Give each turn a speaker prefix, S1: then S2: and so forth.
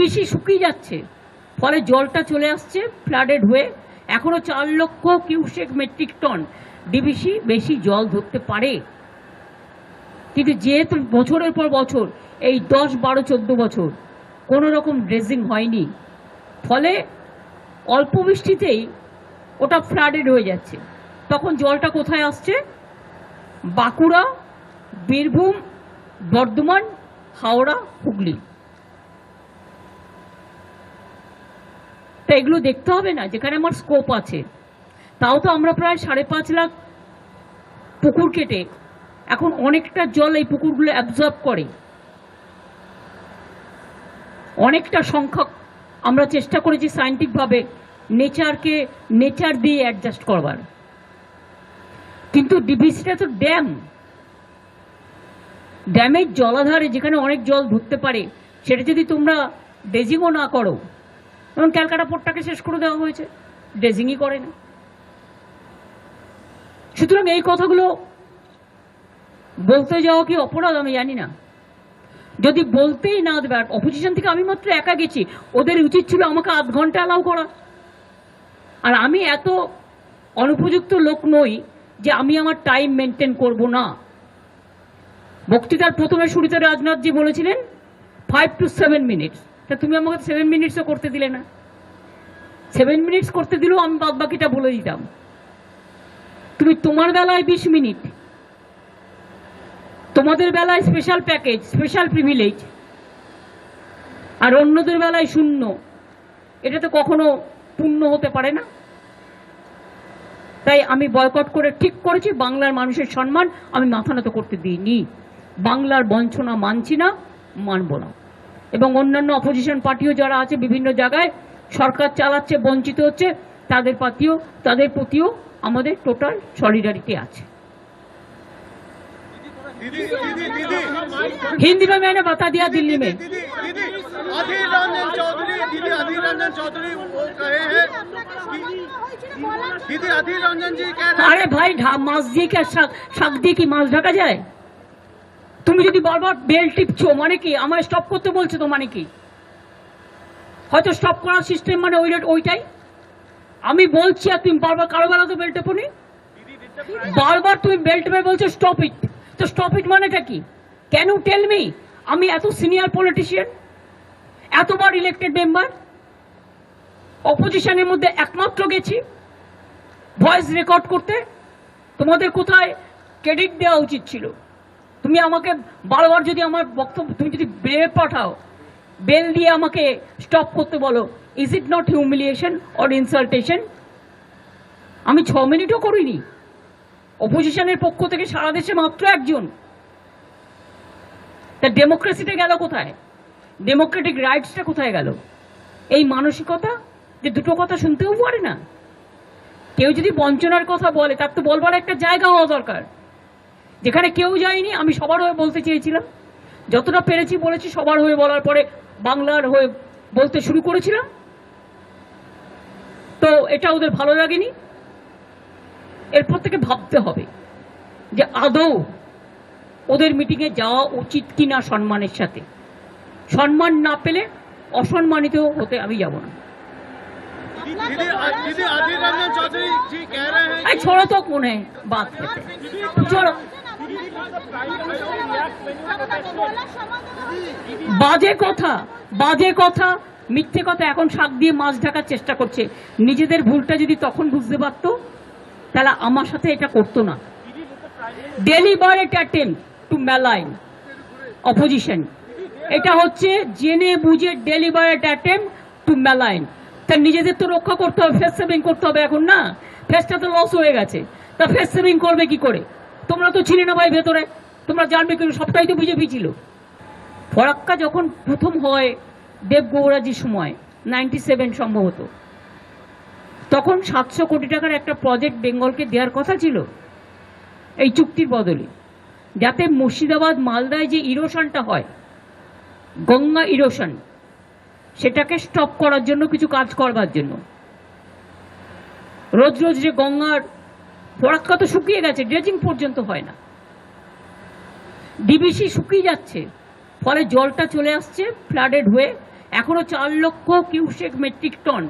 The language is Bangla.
S1: ডিবিসি শুকিয়ে যাচ্ছে। ফলে জলটা চলে আসছে ফ্লাডেড হয়ে। এখনও চার লক্ষ কিউসেক মেট্রিক টন ডিবিসি বেশি জল ধরতে পারে। কিন্তু যেহেতু বছরের পর বছর, এই দশ, বারো, চোদ্দ বছর, কোনো রকম ড্রেজিং হয়নি। ফলে অল্প বৃষ্টিতেই ওটা ফ্লাডেড হয়ে যাচ্ছে। তখন জলটা কোথায় আসছে? বাঁকুড়া, বীরভূম, বর্ধমান, হাওড়া, হুগলি। তা এগুলো দেখতে হবে না, যেখানে আমার স্কোপ আছে। তাও তো আমরা প্রায় সাড়ে পাঁচ লাখ পুকুর কেটে এখন অনেকটা জল এই পুকুরগুলো অ্যাবজর্ব করে। অনেকটা সংখ্যক আমরা চেষ্টা করেছি সায়েন্টিফিকভাবে নেচারকে নেচার দিয়ে অ্যাডজাস্ট করবার। কিন্তু ডিবিসিটা তো ড্যাম ড্যামের জলাধারে যেখানে অনেক জল ধরতে পারে, সেটা যদি তোমরা ড্রেজিংও না করো যেমন ক্যালকাটা পোর্টটাকে শেষ করে দেওয়া হয়েছে। ড্রেজিংই করে না সুতরাং এই কথাগুলো বলতে যাওয়া কি অপরাধ আমি জানি না। যদি বলতেই না দেবে, আর অপোজিশন থেকে আমি মাত্র একা গেছি, ওদের উচিত ছিল আমাকে আধ ঘণ্টা অ্যালাউ করা। আর আমি এত অনুপযুক্ত লোক নই যে আমি আমার টাইম মেনটেন করব না। বক্তৃতার প্রথমে শুরুতে রাজনাথজি বলেছিলেন ফাইভ টু সেভেন মিনিটস তা তুমি আমাকে সেভেন মিনিটসও করতে দিলে না। সেভেন মিনিটস করতে দিলেও আমি বাদ বাকিটা বলে দিতাম। তুমি তোমার বেলায় বিশ মিনিট। তোমাদের বেলায় স্পেশাল প্যাকেজ স্পেশাল প্রিভিলেজ আর অন্যদের বেলায় শূন্য। এটা তো কখনো পূর্ণ হতে পারে না। তাই আমি বয়কট করে ঠিক করেছি, বাংলার মানুষের সম্মান আমি মাথা নত করতে দিইনি। বাংলার বঞ্চনা মানছি না, মানব না। এবং অন্যান্য অপোজিশন পার্টিও যারা আছে বিভিন্ন জায়গায় সরকার চালাচ্ছে বঞ্চিত হচ্ছে তাদের পাতিও তাদের প্রতিও আমাদের টোটাল সলিডারিটি আছে
S2: दीदी दीदी दीदी
S1: हिंदी में मैंने बता दिया दिल्ली में
S2: दीदी दीदी अधीर रंजन चौधरी दीदी अधीर रंजन चौधरी वो कहे हैं कि- दीदी अधीर रंजन जी कह रहे हैं
S1: আরে ভাই ঢা- মাছ দিয়ে কি আর শাক তুমি যদি বারবার বেল টিপছো মানে কি? আমায় স্টপ করতে বলছো তো মানে কি? হয়তো স্টপ করার সিস্টেম মানে ওই ওইটাই? আমি বলছি আর তুমি বারবার কারও বেলা তো বেল টেপনি? বারবার তুমি বেল টেপে বলছো স্টপ ইট তো স্টপ ইট মানেটা কি? ক্যান ইউ টেল মি আমি এত সিনিয়র পলিটিশিয়ান এতবার ইলেক্টেড মেম্বার অপোজিশনের মধ্যে একমাত্র গেছি ভয়েস রেকর্ড করতে। তোমাদের কোথায় ক্রেডিট দেওয়া উচিত ছিল? তুমি আমাকে বারবার যদি আমার বক্তব্য তুমি যদি বেল পাঠাও, বেল দিয়ে আমাকে স্টপ করতে বলো is it not humiliation or insultation আমি ছ মিনিটও করিনি। অপোজিশনের পক্ষ থেকে সারা দেশে মাত্র একজন। তা ডেমোক্রেসিটা গেল কোথায়? ডেমোক্রেটিক রাইটসটা কোথায় গেল? এই মানসিকতা যে দুটো কথা শুনতেও পারে না। কেউ যদি বঞ্চনার কথা বলে, তার তো বলবার একটা জায়গা হওয়া দরকার। যেখানে কেউ যায়নি আমি সবার হয়ে বলতে চেয়েছিলাম যতটা পেরেছি বলেছি সবার হয়ে বলার পরে বাংলার হয়ে বলতে শুরু করেছিলাম তো এটা ওদের ভালো লাগেনি এরপর থেকে ভাবতে হবে যে আদৌ ওদের মিটিংয়ে যাওয়া উচিত কিনা সম্মানের সাথে সম্মান না পেলে অসম্মানিত হতে আমি যাব না
S2: दीदी दीदी अधीर रंजन चौधरी जी कह रहे हैं
S1: এই छोड़ो तो कौन है बात करते छोड़ो বাজে কথা বাজে কথা। মিথ্যে কথা এখন শাক দিয়ে মাছ ঢাকার চেষ্টা করছে। নিজেদের ভুলটা যদি তখন বুঝতে পারতো, তাহলে আমার সাথে এটা করতো না। Deliberate attempt to malign opposition এটা হচ্ছে জেনে বুঝে ডেলিবারেট অ্যাটেম্প টু ম্যালাইন তা নিজেদের তো রক্ষা করতে হবে ফেস সেভিং করতে হবে এখন না। ফেসটা তো লস হয়ে গেছে। তা ফেস সেভিং করবে কি করে? তোমরা তো ছিলে না ভাই ভেতরে। তোমরা জানবে কি সবটাই তো বিজেপি ছিল। ফরাক্কা যখন প্রথম হয় দেবগৌরাজির সময় নাইনটি সেভেন সম্ভবত, তখন সাতশো কোটি টাকার একটা প্রজেক্ট বেঙ্গলকে দেওয়ার কথা ছিল এই চুক্তির বদলে। যাতে মুর্শিদাবাদ মালদায় যে ইরোশনটা হয়, গঙ্গা ইরোশন সেটাকে স্টপ করার জন্য কিছু কাজ করবার জন্য। রোজ রোজ যে গঙ্গার ফরাক্কা তো শুকিয়ে গেছে ড্রেজিং পর্যন্ত হয় না। ডিবিসি শুকিয়ে যাচ্ছে, ফলে জলটা চলে আসছে ফ্লাডেড হয়ে। এখনও চার লক্ষ কিউসেক মেট্রিক টন